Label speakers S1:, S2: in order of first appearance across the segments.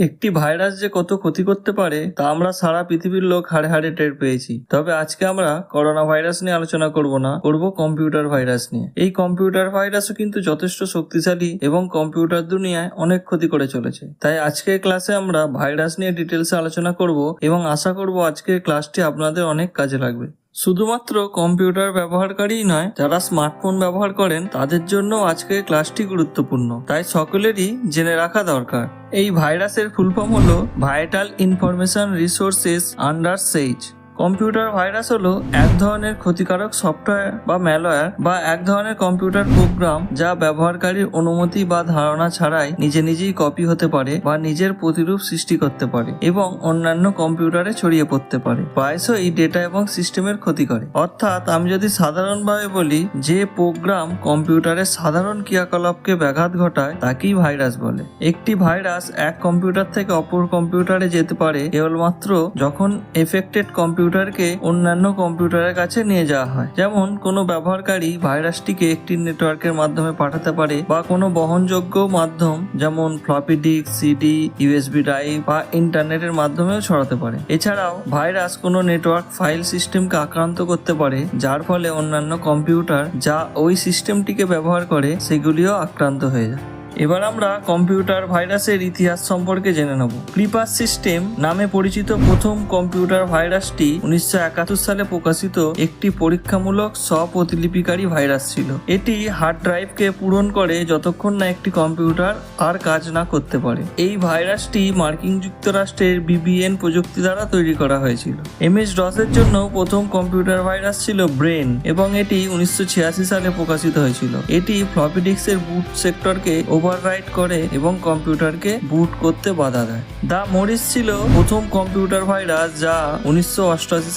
S1: একটি ভাইরাস যে কত ক্ষতি করতে পারে, তা আমরা সারা পৃথিবীর লোক হাড়ে হাড়ে টের পেয়েছি। তবে আজকে আমরা করোনা ভাইরাস নিয়ে আলোচনা করব না, করব কম্পিউটার ভাইরাস নিয়ে। এই কম্পিউটার ভাইরাসও কিন্তু যথেষ্ট শক্তিশালী এবং কম্পিউটার দুনিয়ায় অনেক ক্ষতি করে চলেছে। তাই আজকের ক্লাসে আমরা ভাইরাস নিয়ে ডিটেলসে আলোচনা করব এবং আশা করব আজকের ক্লাসটি আপনাদের অনেক কাজে লাগবে। শুধুমাত্র কম্পিউটার ব্যবহারকারীই নয়, যারা স্মার্টফোন ব্যবহার করেন, তাদের জন্য আজকের ক্লাসটি গুরুত্বপূর্ণ। তাই সকলেরই জেনে রাখা দরকার। এই ভাইরাসের ফুল ফর্ম হলো vital information resources under seize computer virus হলো এক ধরনের ক্ষতিকারক সফটওয়্যার বা ম্যালওয়্যার বা এক ধরনের কম্পিউটার প্রোগ্রাম যা ব্যবহারকারীর অনুমতি বা ধারণা ছাড়াই নিজে নিজেই কপি হতে পারে বা নিজের প্রতিরূপ সৃষ্টি করতে পারে এবং অন্যান্য কম্পিউটারে ছড়িয়ে পড়তে পারে। প্রায়শই ডেটা এবং সিস্টেমের ক্ষতি করে। অর্থাৎ আমি যদি সাধারণভাবে বলি, যে প্রোগ্রাম কম্পিউটারের সাধারণ ক্রিয়াকলাপকে ব্যাঘাত ঘটায়, তাকেই ভাইরাস বলে। একটি ভাইরাস এক কম্পিউটার থেকে অপর কম্পিউটারে যেতে পারে, কেবলমাত্র যখন এফেক্টেড কম্পিউটারকে অন্যান্য কম্পিউটারের কাছে নিয়ে যাওয়া হয়। যেমন, কোনো ব্যবহারকারী ভাইরাসটিকে একটি নেটওয়ার্কের মাধ্যমে পাঠাতে পারে বা কোনো বহনযোগ্য মাধ্যম, যেমন floppy disk, CD, USB drive বা ইন্টারনেটের মাধ্যমেও ছড়াতে পারে। এছাড়াও, ভাইরাস কোনো নেটওয়ার্ক ফাইল সিস্টেমকে আক্রান্ত করতে পারে, যার ফলে অন্যান্য কম্পিউটার যা ওই সিস্টেমটিকে ব্যবহার করে, সেগুলিও আক্রান্ত হয়ে যায়। এবার আমরা কম্পিউটার ভাইরাসের ইতিহাস সম্পর্কে জেনে নেব। ক্রিপার সিস্টেম নামে পরিচিত প্রথম কম্পিউটার ভাইরাসটি উনিশশো একাত্তর সালে প্রকাশিত একটি পরীক্ষামূলক স্বপ্রতিলিপিকারী ভাইরাস ছিল। এটি হার্ড ড্রাইভকে পূরণ করে যতক্ষণ না একটি কম্পিউটার আর কাজ না করতে পারে। এই ভাইরাসটি মার্কিন যুক্তরাষ্ট্রের বিবিএন প্রযুক্তি দ্বারা তৈরি করা হয়েছিল। এমএস ডসের জন্য প্রথম কম্পিউটার ভাইরাস ছিল ব্রেন এবং এটি উনিশশো ছিয়াশি সালে প্রকাশিত হয়েছিল। এটি ফ্লপি ডিস্কের বুট সেক্টরকে ওভাররাইট করে এবং কম্পিউটারকে বুট করতে বাধা দেয়। দা মরিস ছিল প্রথম কম্পিউটার ভাইরাস যা উনিশশো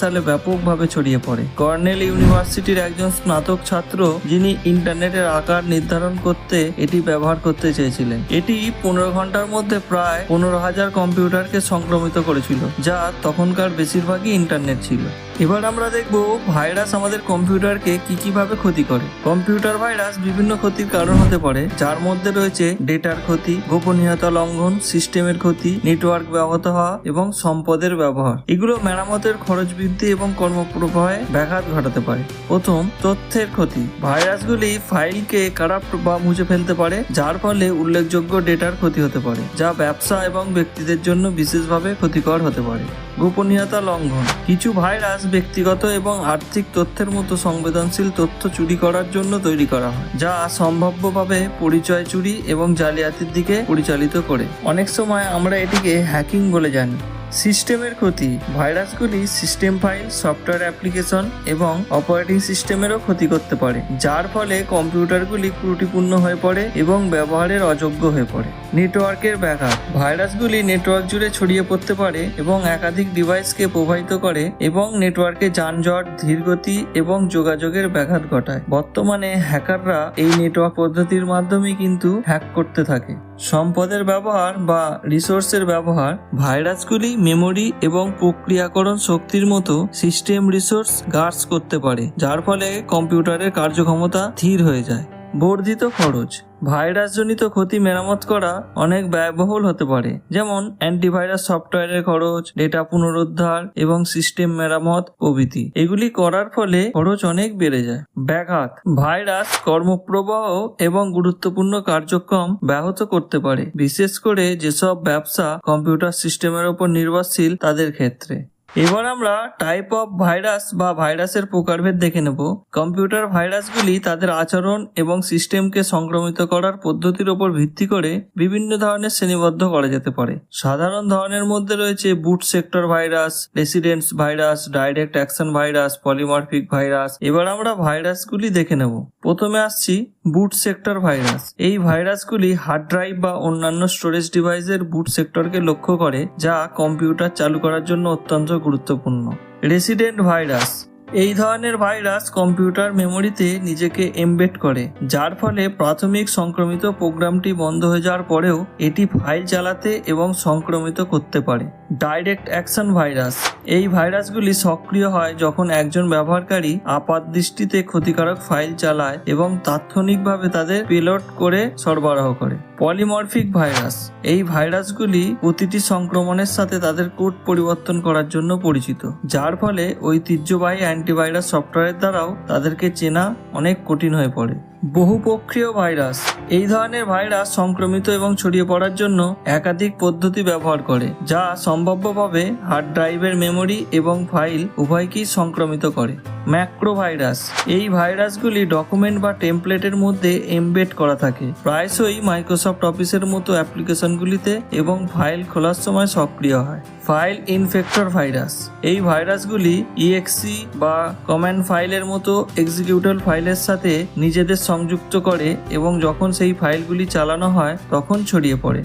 S1: সালে ব্যাপকভাবে ছড়িয়ে পড়ে। কর্নেল ইউনিভার্সিটির একজন স্নাতক ছাত্র যিনি ইন্টারনেটের আকার নির্ধারণ করতে এটি ব্যবহার করতে চেয়েছিলেন। এটি পনেরো ঘণ্টার মধ্যে প্রায় পনেরো হাজার কম্পিউটারকে সংক্রমিত করেছিল, যা তখনকার বেশিরভাগই ইন্টারনেট ছিল। এবার আমরা দেখব ভাইরাস আমাদের কম্পিউটারকে কি কীভাবে ক্ষতি করে। কম্পিউটার ভাইরাস বিভিন্ন ক্ষতির কারণ হতে পারে, যার মধ্যে রয়েছে ডেটার ক্ষতি, গোপনীয়তা লঙ্ঘন, সিস্টেমের ক্ষতি, নেটওয়ার্ক ব্যাহত হওয়া এবং সম্পদের ব্যবহার। এগুলো মেরামতের খরচ বৃদ্ধি এবং কর্মপ্রবাহে ব্যাঘাত ঘটাতে পারে। প্রথম, তথ্যের ক্ষতি। ভাইরাসগুলি ফাইলকে কারাপ্ট বা মুছে ফেলতে পারে, যার ফলে উল্লেখযোগ্য ডেটার ক্ষতি হতে পারে, যা ব্যবসা এবং ব্যক্তিদের জন্য বিশেষভাবে ক্ষতিকর হতে পারে। গোপনীয়তা লঙ্ঘন। কিছু ভাইরাস ব্যক্তিগত এবং আর্থিক তথ্যের মতো সংবেদনশীল তথ্য চুরি করার জন্য তৈরি করা হয়, যা সম্ভাব্যভাবে পরিচয় চুরি এবং জালিয়াতির দিকে পরিচালিত করে। অনেক সময় আমরা এটিকে হ্যাকিং বলে জানি। সিস্টেমের ক্ষতি। ভাইরাসগুলি সিস্টেম ফাইল, সফটওয়্যার অ্যাপ্লিকেশন এবং অপারেটিং সিস্টেমেরও ক্ষতি করতে পারে, যার ফলে কম্পিউটারগুলি ত্রুটিপূর্ণ হয়ে পড়ে এবং ব্যবহারের অযোগ্য হয়ে পড়ে। নেটওয়ার্কের ব্যাঘাত। ভাইরাসগুলি নেটওয়ার্ক জুড়ে ছড়িয়ে পড়তে পারে এবং একাধিক ডিভাইসকে প্রভাবিত করে এবং নেটওয়ার্কে যানজট, ধীরগতি এবং যোগাযোগের ব্যাঘাত ঘটায়। বর্তমানে হ্যাকাররা এই নেটওয়ার্ক পদ্ধতির মাধ্যমে কিন্তু হ্যাক করতে থাকে। সম্পদের ব্যবহার বা রিসোর্সের ব্যবহার ভাইরাসগুলি মেমোরি এবং প্রক্রিয়াকরণ শক্তির মতো সিস্টেম রিসোর্স গার্স করতে পারে, যার ফলে কম্পিউটারের কার্যক্ষমতা ধীর হয়ে যায়। বর্ধিত খরচ। ভাইরাসজনিত ক্ষতি মেরামত করা অনেক ব্যয়বহুল হতে পারে। যেমন অ্যান্টিভাইরাস সফটওয়্যারের খরচ ডেটা পুনরুদ্ধার এবং সিস্টেম মেরামত প্রভৃতি। এগুলি করার ফলে খরচ অনেক বেড়ে যায়। ব্যাঘাত, ভাইরাস কর্মপ্রবাহ এবং গুরুত্বপূর্ণ কার্যক্রম ব্যাহত করতে পারে। বিশেষ করে যেসব ব্যবসা কম্পিউটার সিস্টেমের উপর নির্ভরশীল তাদের ক্ষেত্রে। এবার আমরা টাইপ অফ ভাইরাস বা ভাইরাসের প্রকারভেদ দেখে নেব। কম্পিউটার ভাইরাসগুলি তাদের আচরণ এবং সিস্টেমকে সংক্রমিত করার পদ্ধতির উপর ভিত্তি করে বিভিন্ন ধরনের শ্রেণীবদ্ধ করা যেতে পারে। সাধারণ ধরনের মধ্যে রয়েছে boot sector virus residents virus direct action virus polymorphic virus এবার আমরা ভাইরাসগুলি দেখে নেব। প্রথমে আসছি বুট সেক্টর ভাইরাস এই ভাইরাসগুলি হার্ড ড্রাইভ বা অন্যান্য স্টোরেজ ডিভাইসের বুট সেক্টরকে লক্ষ্য করে যা কম্পিউটার চালু করার জন্য অত্যন্ত গুরুত্বপূর্ণ। রেসিডেন্ট ভাইরাস এই ধরনের ভাইরাস কম্পিউটার মেমোরিতে নিজেকে এমবেড করে, যার ফলে প্রাথমিক সংক্রমিত প্রোগ্রামটি বন্ধ হয়ে যাওয়ার পরেও এটি ফাইল চালাতে এবং সংক্রমিত করতে পারে। Direct action virus. এই ভাইরাসগুলি সক্রিয় হয় যখন একজন ব্যবহারকারী আপাত দৃষ্টিতে ক্ষতিকারক ফাইল চালায় এবং তাৎক্ষণিকভাবে তাদের পেলোড করে সরবরাহ করে। Polymorphic virus. এই ভাইরাসগুলি প্রতিটি সংক্রমণের সাথে তাদের কোড পরিবর্তন করার জন্য পরিচিত, যার ফলে ঐতিহ্যবাহী অ্যান্টিভাইরাস সফটওয়্যারের দ্বারাও তাদেরকে চেনা অনেক কঠিন হয়ে পড়ে। বহুপক্ষীয় ভাইরাস। এই ধরনের ভাইরাস সংক্রমিত এবং ছড়িয়ে পড়ার জন্য একাধিক পদ্ধতি ব্যবহার করে, যা সম্ভাব্যভাবে হার্ড ড্রাইভের মেমরি এবং ফাইল উভয়কেই সংক্রমিত করে। ম্যাক্রো ভাইরাস এই ভাইরাসগুলি ডকুমেন্ট বা টেমপ্লেটের মধ্যে এমবেড করা থাকে। প্রায়শই মাইক্রোসফট অফিসের মতো অ্যাপ্লিকেশনগুলিতে এবং ফাইল খোলার সময় সক্রিয় হয়। File infector virus. এই ভাইরাসগুলি ইএক্সি বা কমান্ড ফাইলের মতো এক্সিকিউটেবল ফাইলের সাথে নিজেদের সংযুক্ত করে এবং যখন সেই ফাইলগুলি চালানো হয়, তখন ছড়িয়ে পড়ে।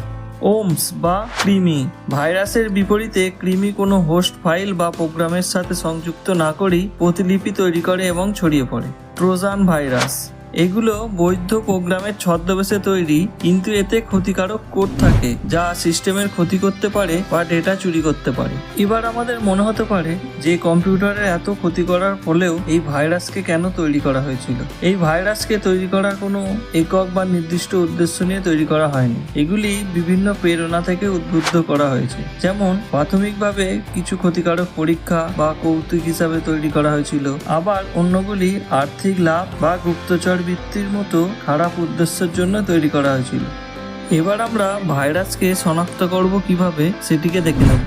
S1: ওমস বা ক্রিমি ভাইরাসের বিপরীতে ক্রিমি কোনো হোস্ট ফাইল বা প্রোগ্রামের সাথে সংযুক্ত না করেই প্রতিলিপি তৈরি করে এবং ছড়িয়ে পড়ে। ট্রোজান ভাইরাস এগুলো বৈধ প্রোগ্রামের ছদ্মবেশে তৈরি, কিন্তু এতে ক্ষতিকারক কোড থাকে, যা সিস্টেমের ক্ষতি করতে পারে বা ডেটা চুরি করতে পারে। এবার আমাদের মনে হতে পারে যে কম্পিউটারের এত ক্ষতি করার ফলেও এই ভাইরাসকে কেন তৈরি করা হয়েছিল? এই ভাইরাসকে তৈরি করার কোনো একক বা নির্দিষ্ট উদ্দেশ্য নিয়ে তৈরি করা হয়নি। এগুলি বিভিন্ন প্রেরণা থেকে উদ্বুদ্ধ করা হয়েছে। যেমন, প্রাথমিকভাবে কিছু ক্ষতিকারক পরীক্ষা বা কৌতুক হিসাবে তৈরি করা হয়েছিল। আবার অন্যগুলি আর্থিক লাভ বা গুপ্তচর বৃত্তির মতো খারাপ উদ্দেশ্যের জন্য তৈরি করা হয়েছিল। এবার আমরা ভাইরাসকে শনাক্ত করব কীভাবে, সেটিকে দেখে নেব।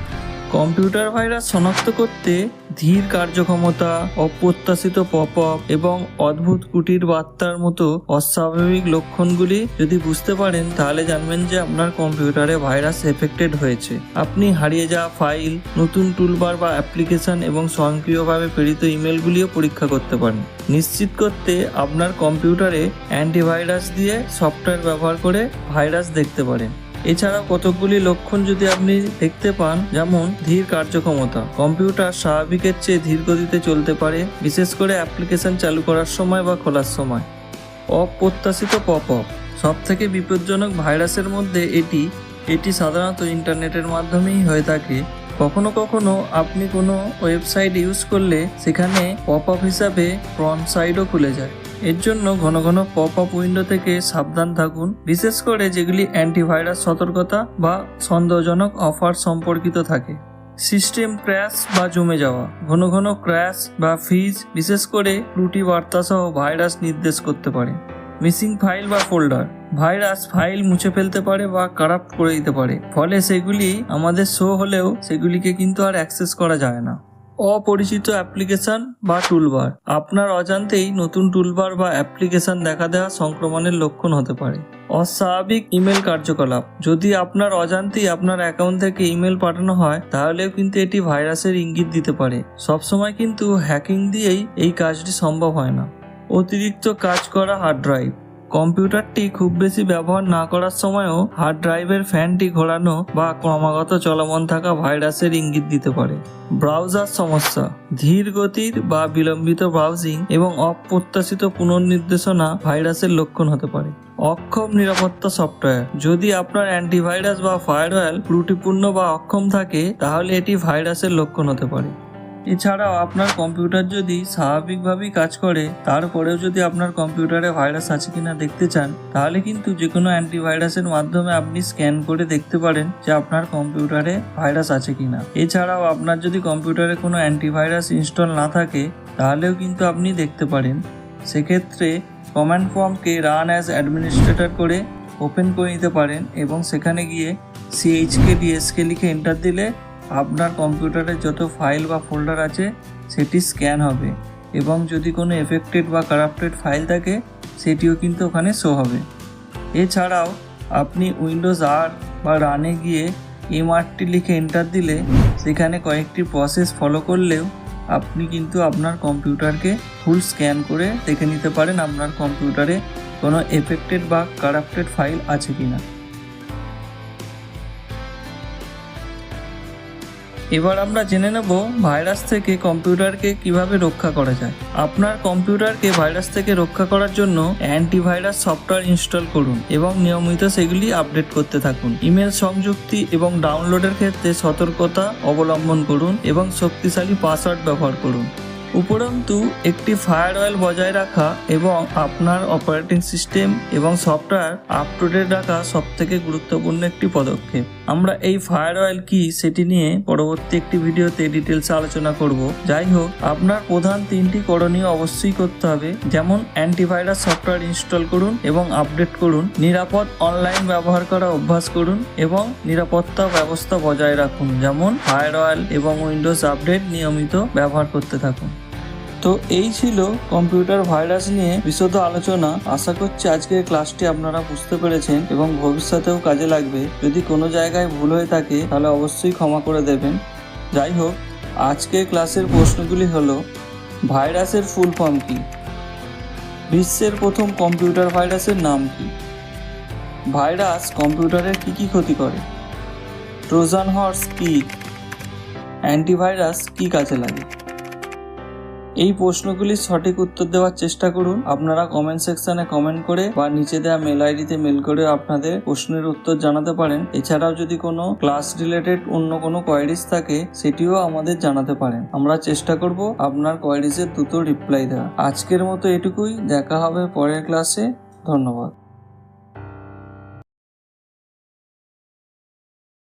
S1: কম্পিউটার ভাইরাস শনাক্ত করতে ধীর কার্যক্ষমতা, অপ্রত্যাশিত পপ আপ এবং অদ্ভুত কুটির বার্তার মতো অস্বাভাবিক লক্ষণগুলি যদি বুঝতে পারেন, তাহলে জানবেন যে আপনার কম্পিউটারে ভাইরাস এফেক্টেড হয়েছে। আপনি হারিয়ে যাওয়া ফাইল, নতুন টুলবার বা অ্যাপ্লিকেশন এবং স্বয়ংক্রিয়ভাবে প্রেরিত ইমেলগুলিও পরীক্ষা করতে পারেন। নিশ্চিত করতে আপনার কম্পিউটারে অ্যান্টিভাইরাস দিয়ে সফটওয়্যার ব্যবহার করে ভাইরাস দেখতে পারেন। এছাড়া কতকগুলি লক্ষণ যদি আপনি দেখতে পান, যেমন ধীর কার্যক্ষমতা, কম্পিউটার স্বাভাবিকের চেয়ে ধীর গতিতে চলতে পারে, বিশেষ করে অ্যাপ্লিকেশন চালু করার সময় বা খোলার সময়। অপ্রত্যাশিত পপ আপ সব থেকে বিপজ্জনক ভাইরাসের মধ্যে এটি। এটি সাধারণত ইন্টারনেটের মাধ্যমেই হয়ে থাকে। কখনো কখনো আপনি কোনো ওয়েবসাইট ইউজ করলে সেখানে পপ আপ হিসাবে ফ্রন্ট সাইডও খুলে যায়। এর জন্য ঘন ঘন পপ আপ উইন্ডো থেকে সাবধান থাকুন। বিশেষ করে যেগুলি অ্যান্টিভাইরাস সতর্কতা বা সন্দেহজনক অফার সম্পর্কিত থাকে। সিস্টেম ক্র্যাশ বা জমে যাওয়া। ঘন ঘন ক্র্যাশ বা ফ্রিজ বিশেষ করে ত্রুটি বার্তা সহ ভাইরাস নির্দেশ করতে পারে। মিসিং ফাইল বা ফোল্ডার ভাইরাস ফাইল মুছে ফেলতে পারে বা কারাপ্ট করে দিতে পারে। ফলে সেগুলি আমাদের শো হলেও সেগুলিকে কিন্তু আর অ্যাক্সেস করা যায় না। অপরিচিত অ্যাপ্লিকেশন বা টুলবার। আপনার অজান্তেই নতুন টুলবার বা অ্যাপ্লিকেশন দেখা দেওয়া সংক্রমণের লক্ষণ হতে পারে। অস্বাভাবিক ইমেল কার্যকলাপ। যদি আপনার অজান্তেই আপনার অ্যাকাউন্ট থেকে ইমেল পাঠানো হয়, তাহলেও কিন্তু এটি ভাইরাসের ইঙ্গিত দিতে পারে। সবসময় কিন্তু হ্যাকিং দিয়েই এই কাজটি সম্ভব হয় না। অতিরিক্ত কাজ করা হার্ড ড্রাইভ। কম্পিউটারটি খুব বেশি ব্যবহার না করার সময়ও হার্ড ড্রাইভের ফ্যানটি ঘোরানো বা ক্রমাগত চলমান থাকা ভাইরাসের ইঙ্গিত দিতে পারে। ব্রাউজার সমস্যা, ধীর গতির বা বিলম্বিত ব্রাউজিং এবং অপ্রত্যাশিত পুনর্নির্দেশনা ভাইরাসের লক্ষণ হতে পারে। অক্ষম নিরাপত্তা সফটওয়্যার, যদি আপনার অ্যান্টিভাইরাস বা ফায়ারওয়াল ত্রুটিপূর্ণ বা অক্ষম থাকে, তাহলে এটি ভাইরাসের লক্ষণ হতে পারে। এছাড়াও আপনার কম্পিউটার যদি স্বাভাবিকভাবেই কাজ করে, তারপরেও যদি আপনার কম্পিউটারে ভাইরাস আছে কিনা দেখতে চান, তাহলে কিন্তু যে কোনো অ্যান্টিভাইরাসের মাধ্যমে আপনি স্ক্যান করে দেখতে পারেন যে আপনার কম্পিউটারে ভাইরাস আছে কিনা। এছাড়াও আপনার যদি কম্পিউটারে কোনো অ্যান্টিভাইরাস ইনস্টল না থাকে, তাহলেও কিন্তু আপনি দেখতে পারেন। সেক্ষেত্রে কমান্ড ফর্মকে রান অ্যাজ অ্যাডমিনিস্ট্রেটর করে ওপেন করে নিতে পারেন এবং সেখানে গিয়ে সিএইচকে ডিএসকে লিখে এন্টার দিলে আপনার কম্পিউটারে যত ফাইল বা ফোল্ডার আছে, সেটি স্ক্যান হবে। এবং যদি কোনো এফেক্টেড বা কারাপ্টেড ফাইল থাকে, সেটিও কিন্তু ওখানে শো হবে। এছাড়াও, আপনি উইন্ডোজ আর বা রানে গিয়ে এমআরটি লিখে এন্টার দিলে, সেখানে কয়েকটি প্রসেস ফলো করলেও, আপনি কিন্তু আপনার কম্পিউটারকে ফুল স্ক্যান করে দেখে নিতে পারেন আপনার কম্পিউটারে কোনো এফেক্টেড বা কারাপ্টেড ফাইল আছে কিনা। এবার আমরা জেনে নেব ভাইরাস থেকে কম্পিউটারকে কীভাবে রক্ষা করা যায়। আপনার কম্পিউটারকে ভাইরাস থেকে রক্ষা করার জন্য অ্যান্টিভাইরাস সফটওয়্যার ইনস্টল করুন এবং নিয়মিত সেগুলি আপডেট করতে থাকুন। ইমেল সংযুক্তি এবং ডাউনলোডের ক্ষেত্রে সতর্কতা অবলম্বন করুন এবং শক্তিশালী পাসওয়ার্ড ব্যবহার করুন। উপরন্তু, একটি ফায়ারওয়েল বজায় রাখা এবং আপনার অপারেটিং সিস্টেম এবং সফটওয়্যার আপ টু ডেট রাখা গুরুত্বপূর্ণ একটি পদক্ষেপ। আমরা এই ফায়ারওয়েল কি সেটি নিয়ে পরবর্তী একটি ভিডিওতে ডিটেলস আলোচনা করব। যাই হোক আপনার প্রধান তিনটি করণীয় অবশ্যই করতে হবে। যেমন অ্যান্টিভাইরাস সফটওয়্যার ইনস্টল করুন এবং আপডেট করুন, নিরাপদ অনলাইন ব্যবহার করা অভ্যাস করুন এবং নিরাপত্তা ব্যবস্থা বজায় রাখুন। যেমন ফায়ারওয়েল এবং উইন্ডোজ আপডেট নিয়মিত ব্যবহার করতে থাকুন। তো এই ছিল কম্পিউটার ভাইরাস নিয়ে বিশদ আলোচনা। আশা করছি আজকের ক্লাসটি আপনারা বুঝতে পেরেছেন এবং ভবিষ্যতেও কাজে লাগবে। যদি কোনো জায়গায় ভুল হয়ে থাকে, তাহলে অবশ্যই ক্ষমা করে দেবেন। যাই হোক, আজকের ক্লাসের প্রশ্নগুলি হলো, ভাইরাসের ফুল ফর্ম কি? বিশ্বের প্রথম কম্পিউটার ভাইরাসের নাম কি? ভাইরাস কম্পিউটারের কি কি ক্ষতি করে? ট্রোজান হর্স কি? অ্যান্টিভাইরাস কি কাজে লাগে? এই প্রশ্নগুলি সঠিক উত্তর দেওয়ার চেষ্টা করুন। আপনারা কমেন্ট সেকশনে কমেন্ট করে বা নিচে দেওয়া মেল আইডিতে মেল করে আপনাদের প্রশ্নের উত্তর জানাতে পারেন। এছাড়াও যদি কোনো ক্লাস রিলেটেড অন্য কোনো কোয়ারিজ থাকে, সেটিও আমাদের জানাতে পারেন। আমরা চেষ্টা করব আপনার কোয়ারিজের দ্রুত রিপ্লাই দেওয়া আজকের মতো এটুকুই। দেখা হবে পরের ক্লাসে ধন্যবাদ।